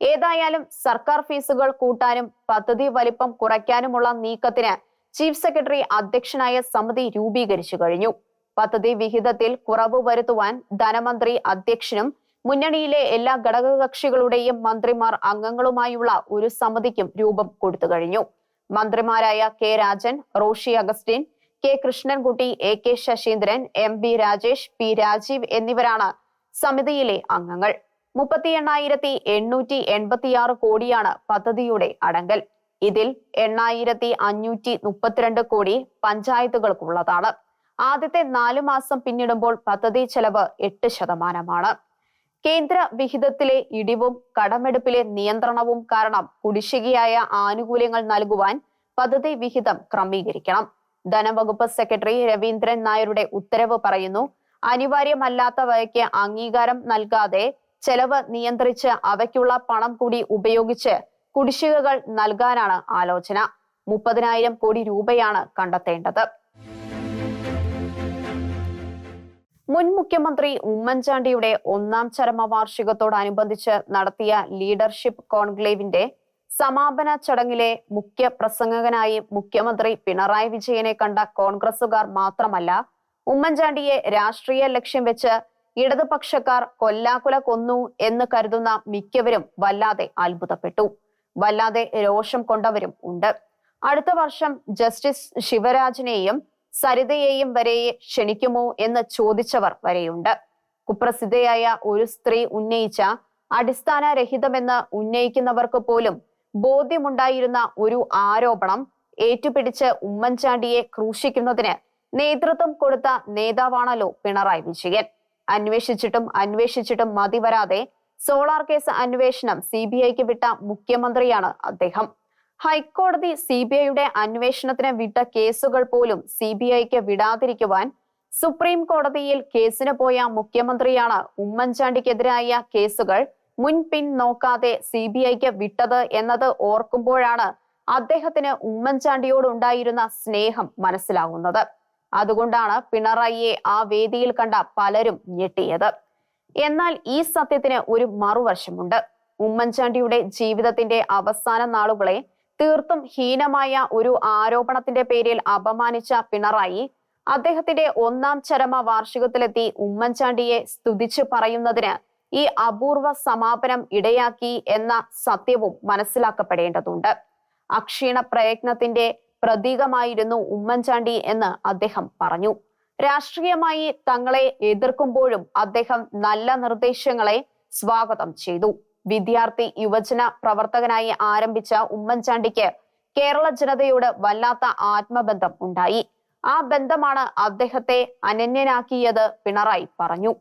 ഏതായാലും സർക്കാർ ഫീസുകൾ കൂട്ടാനും പദ്ധതി വലിപ്പം കുറയ്ക്കാനുമുള്ള നീക്കത്തിന് ചീഫ് സെക്രട്ടറി അധ്യക്ഷനായ സമിതി രൂപീകരിച്ചു കഴിഞ്ഞു. പദ്ധതി വിഹിതത്തിൽ കുറവ് വരുത്തുവാൻ ധനമന്ത്രി അധ്യക്ഷനും മുന്നണിയിലെ എല്ലാ ഘടകകക്ഷികളുടെയും മന്ത്രിമാർ അംഗങ്ങളുമായുള്ള ഒരു സമിതിക്കും രൂപം കൊടുത്തു കഴിഞ്ഞു. മന്ത്രിമാരായ K Rajan Roshi Augustine K Krishnankutty A K Saseendran M B Rajesh P Rajeev എന്നിവരാണ് സമിതിയിലെ അംഗങ്ങൾ. മുപ്പത്തി എണ്ണായിരത്തി എണ്ണൂറ്റി എൺപത്തിയാറ് കോടിയാണ് പദ്ധതിയുടെ അടങ്കൽ. ഇതിൽ എണ്ണായിരത്തി അഞ്ഞൂറ്റി മുപ്പത്തിരണ്ട് കോടി പഞ്ചായത്തുകൾക്കുള്ളതാണ്. ആദ്യത്തെ നാലു മാസം പിന്നിടുമ്പോൾ പദ്ധതി ചെലവ് എട്ട് ശതമാനമാണ്. കേന്ദ്ര വിഹിതത്തിലെ ഇടിവും കടമെടുപ്പിലെ നിയന്ത്രണവും കാരണം കുടിശ്ശികയായ ആനുകൂല്യങ്ങൾ നൽകുവാൻ പദ്ധതി വിഹിതം ക്രമീകരിക്കണം. ധനവകുപ്പ് സെക്രട്ടറി രവീന്ദ്രൻ നായരുടെ ഉത്തരവ് പറയുന്നു അനിവാര്യമല്ലാത്തവയ്ക്ക് അംഗീകാരം നൽകാതെ ചെലവ് നിയന്ത്രിച്ച് അവയ്ക്കുള്ള പണം കൂടി ഉപയോഗിച്ച് കുടിശ്ശികകൾ നൽകാനാണ് ആലോചന. മുപ്പതിനായിരം കോടി രൂപയാണ് കണ്ടെത്തേണ്ടത്. മുൻ മുഖ്യമന്ത്രി ഉമ്മൻചാണ്ടിയുടെ ഒന്നാം ചരമവാർഷികത്തോടനുബന്ധിച്ച് നടത്തിയ ലീഡർഷിപ്പ് കോൺക്ലേവിന്റെ സമാപന ചടങ്ങിലെ മുഖ്യ പ്രസംഗകനായി മുഖ്യമന്ത്രി പിണറായി വിജയനെ കണ്ട കോൺഗ്രസുകാർ മാത്രമല്ല ഉമ്മൻചാണ്ടിയെ രാഷ്ട്രീയ ലക്ഷ്യം വെച്ച് ഇടതുപക്ഷക്കാർ കൊല്ലാക്കുല കൊന്നു എന്ന് കരുതുന്ന മിക്കവരും വല്ലാതെ അത്ഭുതപ്പെട്ടു. വല്ലാതെ രോഷം കൊണ്ടവരും ഉണ്ട്. അടുത്ത വർഷം ജസ്റ്റിസ് ശിവരാജിനെയും സരിതയെയും വരെ ക്ഷണിക്കുമോ എന്ന് ചോദിച്ചവർ വരെയുണ്ട്. കുപ്രസിദ്ധയായ ഒരു സ്ത്രീ ഉന്നയിച്ച അടിസ്ഥാന രഹിതമെന്ന് ഉന്നയിക്കുന്നവർക്ക് പോലും ബോധ്യമുണ്ടായിരുന്ന ഒരു ആരോപണം ഏറ്റുപിടിച്ച് ഉമ്മൻചാണ്ടിയെ ക്രൂശിക്കുന്നതിന് നേതൃത്വം കൊടുത്ത നേതാവാണല്ലോ പിണറായി വിജയൻ. അന്വേഷിച്ചിട്ടും അന്വേഷിച്ചിട്ടും മതി വരാതെ സോളാർ കേസ് അന്വേഷണം സി ബി ഐക്ക് വിട്ട മുഖ്യമന്ത്രിയാണ് അദ്ദേഹം. ഹൈക്കോടതി സി ബി ഐയുടെ അന്വേഷണത്തിന് വിട്ട കേസുകൾ പോലും സി ബി ഐക്ക് വിടാതിരിക്കുവാൻ സുപ്രീം കോടതിയിൽ കേസിന് പോയ മുഖ്യമന്ത്രിയാണ് ഉമ്മൻചാണ്ടിക്കെതിരായ കേസുകൾ മുൻപിൻ നോക്കാതെ സി ബി ഐക്ക് വിട്ടത് എന്നത് ഓർക്കുമ്പോഴാണ് അദ്ദേഹത്തിന് ഉമ്മൻചാണ്ടിയോടുണ്ടായിരുന്ന സ്നേഹം മനസ്സിലാകുന്നത് അതുകൊണ്ടാണ് പിണറായിയെ ആ വേദിയിൽ കണ്ട പലരും ഞെട്ടിയത്. എന്നാൽ ഈ സത്യത്തിന് ഒരു മറുവശമുണ്ട്. ഉമ്മൻചാണ്ടിയുടെ ജീവിതത്തിന്റെ അവസാന നാളുകളെ തീർത്തും ഹീനമായ ഒരു ആരോപണത്തിന്റെ പേരിൽ അപമാനിച്ച പിണറായി അദ്ദേഹത്തിന്റെ ഒന്നാം ചരമ വാർഷികത്തിലെത്തി ഉമ്മൻചാണ്ടിയെ സ്തുതിച്ചു പറയുന്നതിന് ഈ അപൂർവ സമാപനം ഇടയാക്കി എന്ന സത്യവും മനസ്സിലാക്കപ്പെടേണ്ടതുണ്ട്. അക്ഷീണ പ്രയത്നത്തിന്റെ പ്രതീകമായിരുന്നു ഉമ്മൻചാണ്ടി എന്ന് അദ്ദേഹം പറഞ്ഞു. രാഷ്ട്രീയമായി തങ്ങളെ എതിർക്കുമ്പോഴും അദ്ദേഹം നല്ല നിർദ്ദേശങ്ങളെ സ്വാഗതം ചെയ്തു. വിദ്യാർത്ഥി യുവജന പ്രവർത്തകനായി ആരംഭിച്ച ഉമ്മൻചാണ്ടിക്ക് കേരള ജനതയോട് വല്ലാത്ത ആത്മബന്ധം ഉണ്ടായി. ആ ബന്ധമാണ് അദ്ദേഹത്തെ അനന്യനാക്കിയത് പിണറായി പറഞ്ഞു.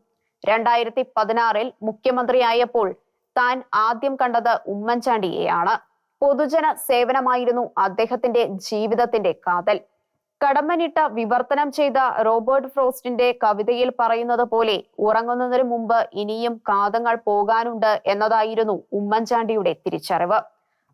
രണ്ടായിരത്തി പതിനാറിൽ മുഖ്യമന്ത്രിയായപ്പോൾ താൻ ആദ്യം കണ്ടത് ഉമ്മൻചാണ്ടിയെയാണ്. പൊതുജന സേവനമായിരുന്നു അദ്ദേഹത്തിന്റെ ജീവിതത്തിന്റെ കാതൽ. കടമ്പനിട്ട വിവർത്തനം ചെയ്ത റോബർട്ട് ഫ്രോസ്റ്റിന്റെ കവിതയിൽ പറയുന്നത് പോലെ ഉറങ്ങുന്നതിന് മുമ്പ് ഇനിയും കാതങ്ങൾ പോകാനുണ്ട് എന്നതായിരുന്നു ഉമ്മൻചാണ്ടിയുടെ തിരിച്ചറിവ്.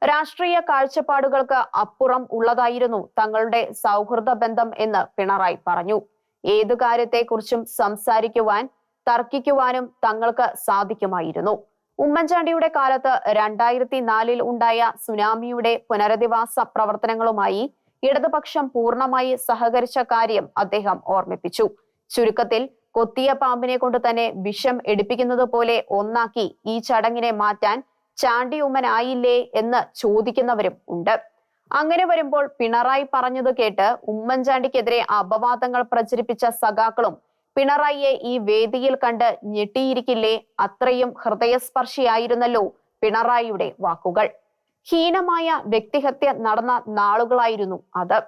രാഷ്ട്രീയ കാഴ്ചപ്പാടുകൾക്ക് അപ്പുറം ഉള്ളതായിരുന്നു തങ്ങളുടെ സൗഹൃദ ബന്ധം എന്ന് പിണറായി പറഞ്ഞു. ഏതു കാര്യത്തെക്കുറിച്ചും സംസാരിക്കുവാൻ തർക്കിക്കുവാനും തങ്ങൾക്ക് സാധിക്കുമായിരുന്നു. ഉമ്മൻചാണ്ടിയുടെ കാലത്ത് രണ്ടായിരത്തി നാലിൽ ഉണ്ടായ സുനാമിയുടെ പുനരധിവാസ പ്രവർത്തനങ്ങളുമായി ഇടതുപക്ഷം പൂർണമായി സഹകരിച്ച കാര്യം അദ്ദേഹം ഓർമ്മിപ്പിച്ചു. ചുരുക്കത്തിൽ കൊത്തിയ പാമ്പിനെ കൊണ്ട് തന്നെ വിഷം എടുപ്പിക്കുന്നത് പോലെ ഒന്നാക്കി ഈ ചടങ്ങിനെ മാറ്റാൻ ചാണ്ടി ഉമ്മനായില്ലേ എന്ന് ചോദിക്കുന്നവരും ഉണ്ട്. അങ്ങനെ വരുമ്പോൾ പിണറായി പറഞ്ഞത് കേട്ട് ഉമ്മൻചാണ്ടിക്കെതിരെ അപവാദങ്ങൾ പ്രചരിപ്പിച്ച സഖാക്കളും പിണറായിയെ ഈ വേദിയിൽ കണ്ട് ഞെട്ടിയിരിക്കില്ലേ? അത്രയും ഹൃദയസ്പർശിയായിരുന്നല്ലോ പിണറായിയുടെ വാക്കുകൾ. ഹീനമായ വ്യക്തിഹത്യ നടന്ന നാളുകളായിരുന്നു അത്.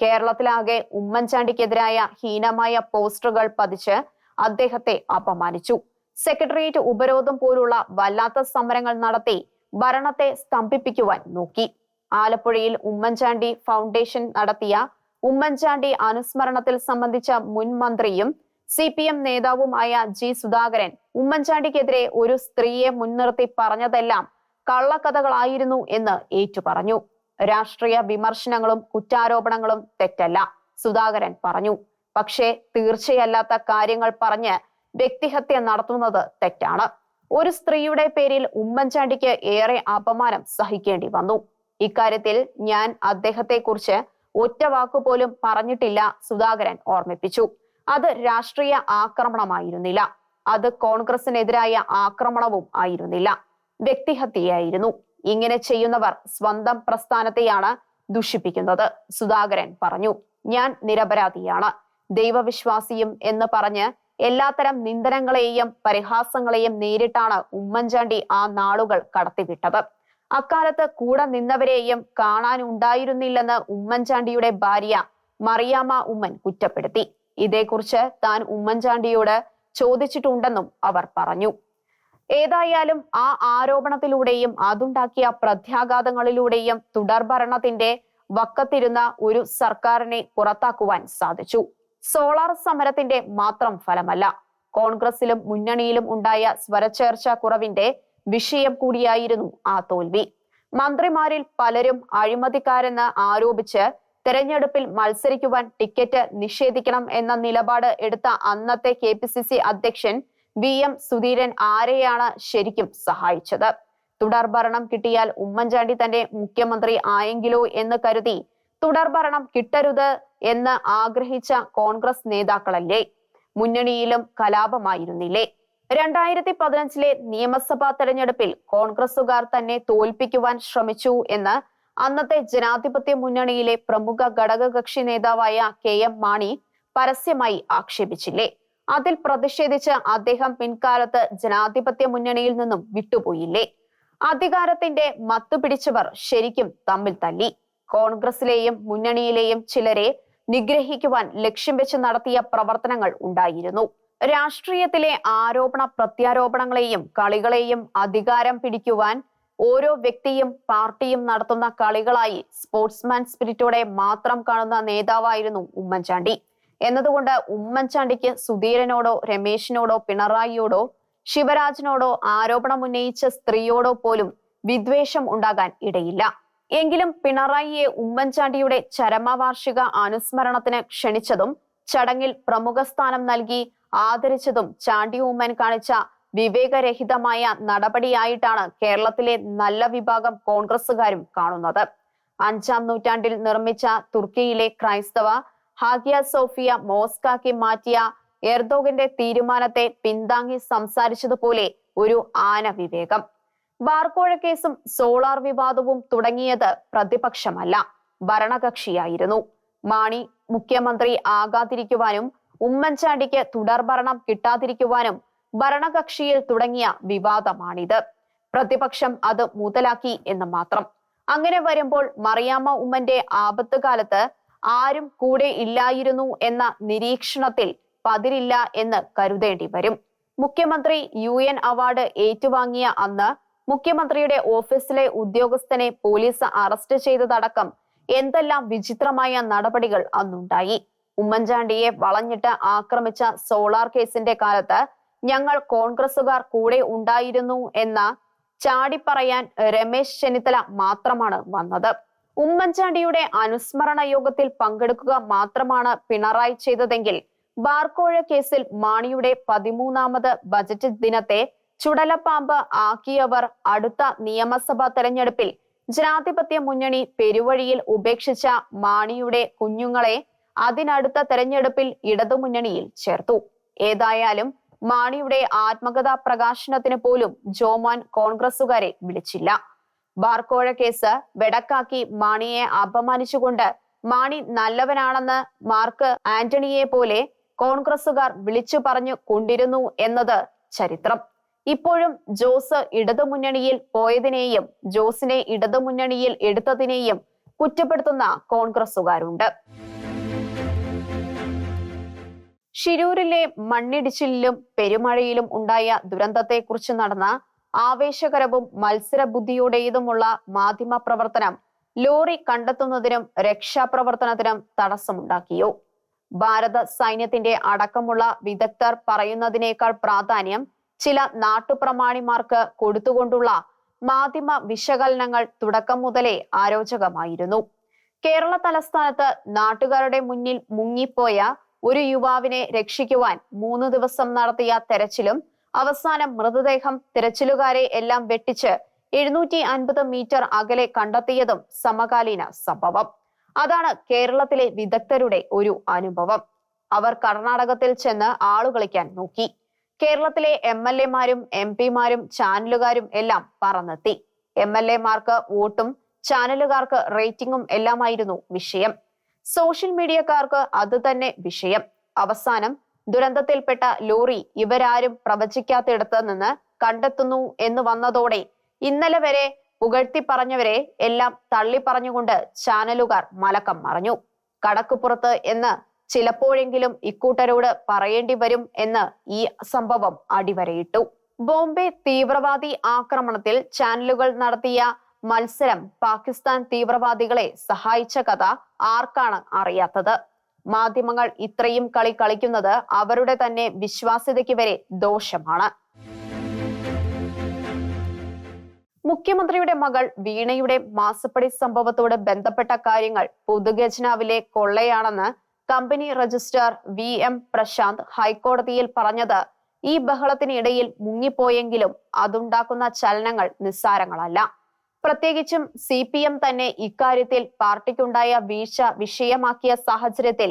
കേരളത്തിലാകെ ഉമ്മൻചാണ്ടിക്കെതിരായ ഹീനമായ പോസ്റ്ററുകൾ പതിച്ച് അദ്ദേഹത്തെ അപമാനിച്ചു. സെക്രട്ടേറിയറ്റ് ഉപരോധം പോലുള്ള വല്ലാത്ത സമരങ്ങൾ നടത്തി ഭരണത്തെ സ്തംഭിപ്പിക്കുവാൻ നോക്കി. ആലപ്പുഴയിൽ ഉമ്മൻചാണ്ടി ഫൗണ്ടേഷൻ നടത്തിയ ഉമ്മൻചാണ്ടി അനുസ്മരണത്തിൽ സംബന്ധിച്ച മുൻ മന്ത്രിയും സി പി എം നേതാവുമായ ജി സുധാകരൻ ഉമ്മൻചാണ്ടിക്കെതിരെ ഒരു സ്ത്രീയെ മുൻനിർത്തി പറഞ്ഞതെല്ലാം കള്ളക്കഥകളായിരുന്നു എന്ന് ഏറ്റുപറഞ്ഞു. രാഷ്ട്രീയ വിമർശനങ്ങളും കുറ്റാരോപണങ്ങളും തെറ്റല്ല സുധാകരൻ പറഞ്ഞു. പക്ഷേ തീർച്ചയല്ലാത്ത കാര്യങ്ങൾ പറഞ്ഞ് വ്യക്തിഹത്യ നടത്തുന്നത് തെറ്റാണ്. ഒരു സ്ത്രീയുടെ പേരിൽ ഉമ്മൻചാണ്ടിക്ക് ഏറെ അപമാനം സഹിക്കേണ്ടി വന്നു. ഇക്കാര്യത്തിൽ ഞാൻ അദ്ദേഹത്തെക്കുറിച്ച് ഒറ്റ വാക്കുപോലും പറഞ്ഞിട്ടില്ല സുധാകരൻ ഓർമ്മിപ്പിച്ചു. അത് രാഷ്ട്രീയ ആക്രമണമായിരുന്നില്ല. അത് കോൺഗ്രസിനെതിരായ ആക്രമണവും ആയിരുന്നില്ല. വ്യക്തിഹത്യയായിരുന്നു. ഇങ്ങനെ ചെയ്യുന്നവർ സ്വന്തം പ്രസ്ഥാനത്തെയാണ് ദുഷിപ്പിക്കുന്നത്. സുധാകരൻ പറഞ്ഞു ഞാൻ നിരപരാധിയാണ്. ദൈവവിശ്വാസിയും എന്ന് പറഞ്ഞ് എല്ലാത്തരം നിന്ദനങ്ങളെയും പരിഹാസങ്ങളെയും നേരിട്ടാണ് ഉമ്മൻചാണ്ടി ആ നാളുകൾ കടത്തിവിട്ടത്. അക്കാലത്ത് കൂടെ നിന്നവരെയും കാണാനുണ്ടായിരുന്നില്ലെന്ന് ഉമ്മൻചാണ്ടിയുടെ ഭാര്യ മറിയാമ്മ ഉമ്മൻ കുറ്റപ്പെടുത്തി. ഇതേക്കുറിച്ച് താൻ ഉമ്മൻചാണ്ടിയോട് ചോദിച്ചിട്ടുണ്ടെന്നും അവർ പറഞ്ഞു. ഏതായാലും ആ ആരോപണത്തിലൂടെയും അതുണ്ടാക്കിയ പ്രത്യാഘാതങ്ങളിലൂടെയും തുടർഭരണത്തിന്റെ വക്കത്തിരുന്ന ഒരു സർക്കാരിനെ പുറത്താക്കുവാൻ സാധിച്ചു. സോളാർ സമരത്തിന്റെ മാത്രം ഫലമല്ല കോൺഗ്രസിലും മുന്നണിയിലും ഉണ്ടായ സ്വരചേർച്ച കുറവിന്റെ വിഷയം കൂടിയായിരുന്നു ആ തോൽവി. മന്ത്രിമാരിൽ പലരും അഴിമതിക്കാരെന്ന് ആരോപിച്ച് തെരഞ്ഞെടുപ്പിൽ മത്സരിക്കുവാൻ ടിക്കറ്റ് നിഷേധിക്കണം എന്ന നിലപാട് എടുത്ത അന്നത്തെ കെ അധ്യക്ഷൻ വി എം സുധീരൻ ആരെയാണ് ശരിക്കും സഹായിച്ചത്? തുടർ ഭരണം കിട്ടിയാൽ ഉമ്മൻചാണ്ടി തന്നെ മുഖ്യമന്ത്രി ആയെങ്കിലോ എന്ന് കരുതി തുടർ ഭരണം കിട്ടരുത് എന്ന് ആഗ്രഹിച്ച കോൺഗ്രസ് നേതാക്കളല്ലേ? മുന്നണിയിലും കലാപമായിരുന്നില്ലേ? രണ്ടായിരത്തി പതിനഞ്ചിലെ നിയമസഭാ തെരഞ്ഞെടുപ്പിൽ കോൺഗ്രസുകാർ തന്നെ തോൽപ്പിക്കുവാൻ ശ്രമിച്ചു എന്ന് അന്നത്തെ ജനാധിപത്യ മുന്നണിയിലെ പ്രമുഖ ഘടകകക്ഷി നേതാവായ കെ എം മാണി പരസ്യമായി ആക്ഷേപിച്ചില്ലേ? അതിൽ പ്രതിഷേധിച്ച് അദ്ദേഹം പിൻകാലത്ത് ജനാധിപത്യ മുന്നണിയിൽ നിന്നും വിട്ടുപോയില്ലേ? അധികാരത്തിന്റെ മത്തുപിടിച്ചവർ ശരിക്കും തമ്മിൽ തല്ലി. കോൺഗ്രസിലെയും മുന്നണിയിലെയും ചിലരെ നിഗ്രഹിക്കുവാൻ ലക്ഷ്യം വെച്ച് നടത്തിയ പ്രവർത്തനങ്ങൾ ഉണ്ടായിരുന്നു. രാഷ്ട്രീയത്തിലെ ആരോപണ പ്രത്യാരോപണങ്ങളെയും കളികളെയും അധികാരം പിടിക്കുവാൻ ഓരോ വ്യക്തിയും പാർട്ടിയും നടത്തുന്ന കളികളായി സ്പോർട്സ്മാൻ സ്പിരിറ്റോടെ മാത്രം കാണുന്ന നേതാവായിരുന്നു ഉമ്മൻചാണ്ടി. എന്നതുകൊണ്ട് ഉമ്മൻചാണ്ടിക്ക് സുധീരനോടോ രമേശിനോടോ പിണറായിയോടോ ശിവരാജനോടോ ആരോപണം ഉന്നയിച്ച സ്ത്രീയോടോ പോലും വിദ്വേഷം ഉണ്ടാകാൻ ഇടയില്ല. എങ്കിലും പിണറായിയെ ഉമ്മൻചാണ്ടിയുടെ ചരമവാർഷിക അനുസ്മരണത്തിന് ക്ഷണിച്ചതും ചടങ്ങിൽ പ്രമുഖ സ്ഥാനം നൽകി ആദരിച്ചതും ചാണ്ടി ഉമ്മൻ കാണിച്ച വിവേകരഹിതമായ നടപടിയായിട്ടാണ് കേരളത്തിലെ നല്ല വിഭാഗം കോൺഗ്രസുകാരും കാണുന്നത്. അഞ്ചാം നൂറ്റാണ്ടിൽ നിർമ്മിച്ച തുർക്കിയിലെ ക്രൈസ്തവ ഹാഗിയ സോഫിയ മോസ്കാക്കി മാറ്റിയ എർദോഗിന്റെ തീരുമാനത്തെ പിന്താങ്ങി സംസാരിച്ചതുപോലെ ഒരു ആന വിവേകം. ബാർക്കോഴ കേസും സോളാർ വിവാദവും തുടങ്ങിയത് പ്രതിപക്ഷമല്ല ഭരണകക്ഷിയായിരുന്നു. മാണി മുഖ്യമന്ത്രി ആകാതിരിക്കുവാനും ഉമ്മൻചാണ്ടിക്ക് തുടർഭരണം കിട്ടാതിരിക്കുവാനും ഭരണകക്ഷിയിൽ തുടങ്ങിയ വിവാദമാണിത്. പ്രതിപക്ഷം അത് മുതലാക്കി എന്ന് മാത്രം. അങ്ങനെ വരുമ്പോൾ മറിയാമ്മ ഉമ്മന്റെ ആപത്ത് കാലത്ത് ആരും കൂടെ ഇല്ലായിരുന്നു എന്ന നിരീക്ഷണത്തിൽ പതിരില്ല എന്ന് കരുതേണ്ടി വരും. മുഖ്യമന്ത്രി യു എൻ അവാർഡ് ഏറ്റുവാങ്ങിയ അന്ന് മുഖ്യമന്ത്രിയുടെ ഓഫീസിലെ ഉദ്യോഗസ്ഥനെ പോലീസ് അറസ്റ്റ് ചെയ്തതടക്കം എന്തെല്ലാം വിചിത്രമായ നടപടികൾ അന്നുണ്ടായി. ഉമ്മൻചാണ്ടിയെ വളഞ്ഞിട്ട് ആക്രമിച്ച സോളാർ കേസിന്റെ കാലത്ത് ഞങ്ങൾ കോൺഗ്രസുകാർ കൂടെ ഉണ്ടായിരുന്നു എന്ന ചാടിപ്പറയാൻ രമേശ് ചെന്നിത്തല മാത്രമാണ് വന്നത്. ഉമ്മൻചാണ്ടിയുടെ അനുസ്മരണ യോഗത്തിൽ പങ്കെടുക്കുക മാത്രമാണ് പിണറായി ചെയ്തതെങ്കിൽ ബാർക്കോഴ കേസിൽ മാണിയുടെ പതിമൂന്നാമത് ബജറ്റ് ദിനത്തെ ചുടലപ്പാമ്പ് ആക്കിയവർ അടുത്ത നിയമസഭാ തെരഞ്ഞെടുപ്പിൽ ജനാധിപത്യ മുന്നണി പെരുവഴിയിൽ ഉപേക്ഷിച്ച മാണിയുടെ കുഞ്ഞുങ്ങളെ അതിനടുത്ത തെരഞ്ഞെടുപ്പിൽ ഇടതുമുന്നണിയിൽ ചേർത്തു. ഏതായാലും മാണിയുടെ ആത്മകഥാ പ്രകാശനത്തിന് പോലും ജോമാൻ കോൺഗ്രസുകാരെ വിളിച്ചില്ല. ബാർക്കോഴ കേസ് വെടക്കാക്കി മാണിയെ അപമാനിച്ചുകൊണ്ട് മാണി നല്ലവനാണെന്ന് മാർക്ക് ആന്റണിയെ പോലെ കോൺഗ്രസുകാർ വിളിച്ചു പറഞ്ഞു കൊണ്ടിരുന്നു എന്നത് ചരിത്രം. ഇപ്പോഴും ജോസ് ഇടതുമുന്നണിയിൽ പോയതിനെയും ജോസിനെ ഇടതുമുന്നണിയിൽ എടുത്തതിനെയും കുറ്റപ്പെടുത്തുന്ന കോൺഗ്രസുകാരുണ്ട് ഷിരൂരിലെ മണ്ണിടിച്ചിലിലും പെരുമഴയിലും ഉണ്ടായ ദുരന്തത്തെക്കുറിച്ച് നടന്ന ആവേശകരവും മത്സര ബുദ്ധിയുടേതുമുള്ള മാധ്യമ പ്രവർത്തനം ലോറി കണ്ടെത്തുന്നതിനും രക്ഷാപ്രവർത്തനത്തിനും തടസ്സമുണ്ടാക്കിയോ? ഭാരത സൈന്യത്തിന്റെ അടക്കമുള്ള വിദഗ്ധർ പറയുന്നതിനേക്കാൾ പ്രാധാന്യം ചില നാട്ടുപ്രമാണിമാർക്ക് കൊടുത്തുകൊണ്ടുള്ള മാധ്യമ വിശകലനങ്ങൾ തുടക്കം മുതലേ ആരോചകമായിരുന്നു. കേരള തലസ്ഥാനത്ത് നാട്ടുകാരുടെ മുന്നിൽ മുങ്ങിപ്പോയ ഒരു യുവാവിനെ രക്ഷിക്കുവാൻ മൂന്ന് ദിവസം നടത്തിയ തെരച്ചിലും അവസാനം മൃതദേഹം തിരച്ചിലുകാരെ എല്ലാം വെട്ടിച്ച് എഴുന്നൂറ്റി അൻപത് മീറ്റർ അകലെ കണ്ടെത്തിയതും സമകാലീന സംഭവം. അതാണ് കേരളത്തിലെ വിദഗ്ധരുടെ ഒരു അനുഭവം. അവർ കർണാടകത്തിൽ ചെന്ന് ആളുകളിക്കാൻ നോക്കി. കേരളത്തിലെ എം എൽ എമാരും എം പിമാരും ചാനലുകാരും എല്ലാം പറന്നെത്തി. എം എൽ എമാർക്ക് വോട്ടും ചാനലുകാർക്ക് റേറ്റിംഗും എല്ലാമായിരുന്നു വിഷയം. സോഷ്യൽ മീഡിയക്കാർക്ക് അത് തന്നെ വിഷയം. അവസാനം ദുരന്തത്തിൽപ്പെട്ട ലോറി ഇവരാരും പ്രവചിക്കാത്തിടത്ത് നിന്ന് കണ്ടെത്തുന്നു എന്ന് വന്നതോടെ ഇന്നലെ വരെ പുകഴ്ത്തി പറഞ്ഞവരെ എല്ലാം തള്ളി പറഞ്ഞുകൊണ്ട് ചാനലുകാർ മലക്കം മറഞ്ഞു. കടക്കുപുറത്ത് എന്ന് ചിലപ്പോഴെങ്കിലും ഇക്കൂട്ടരോട് പറയേണ്ടി വരും എന്ന് ഈ സംഭവം അടിവരയിട്ടു. ബോംബെ തീവ്രവാദി ആക്രമണത്തിൽ ചാനലുകൾ നടത്തിയ മത്സരം പാകിസ്ഥാൻ തീവ്രവാദികളെ സഹായിച്ച കഥ ആർക്കാണ് അറിയാത്തത്? മാധ്യമങ്ങൾ ഇത്രയും കളി കളിക്കുന്നത് അവരുടെ തന്നെ വിശ്വാസ്യതയ്ക്ക് വരെ ദോഷമാണ്. മുഖ്യമന്ത്രിയുടെ മകൾ വീണയുടെ മാസപ്പടി സംഭവത്തോട് ബന്ധപ്പെട്ട കാര്യങ്ങൾ പൊതുഖജനാവിലെ കൊള്ളയാണെന്ന് company registrar V M Prasanth ഹൈക്കോടതിയിൽ പറഞ്ഞത് ഈ ബഹളത്തിനിടയിൽ മുങ്ങിപ്പോയെങ്കിലും അതുണ്ടാക്കുന്ന ചലനങ്ങൾ നിസ്സാരങ്ങളല്ല. പ്രത്യേകിച്ചും സി പി എം തന്നെ ഇക്കാര്യത്തിൽ പാർട്ടിക്കുണ്ടായ വീഴ്ച വിഷയമാക്കിയ സാഹചര്യത്തിൽ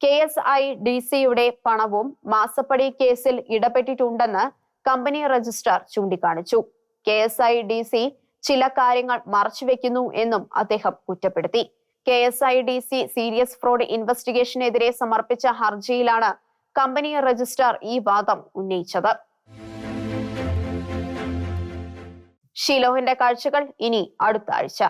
കെ എസ് ഐ ഡി സിയുടെ പണവും മാസപ്പടി കേസിൽ ഇടപെട്ടിട്ടുണ്ടെന്ന് കമ്പനി രജിസ്ട്രാർ ചൂണ്ടിക്കാണിച്ചു. K S I D C ചില കാര്യങ്ങൾ മറച്ചുവെക്കുന്നു എന്നും അദ്ദേഹം കുറ്റപ്പെടുത്തി. K S I D C serious fraud ഇൻവെസ്റ്റിഗേഷനെതിരെ സമർപ്പിച്ച ഹർജിയിലാണ് കമ്പനി രജിസ്ട്രാർ ഈ വാദം ഉന്നയിച്ചത്. ഷിലോഹിന്റെ കാഴ്ചകൾ ഇനി അടുത്ത ആഴ്ച.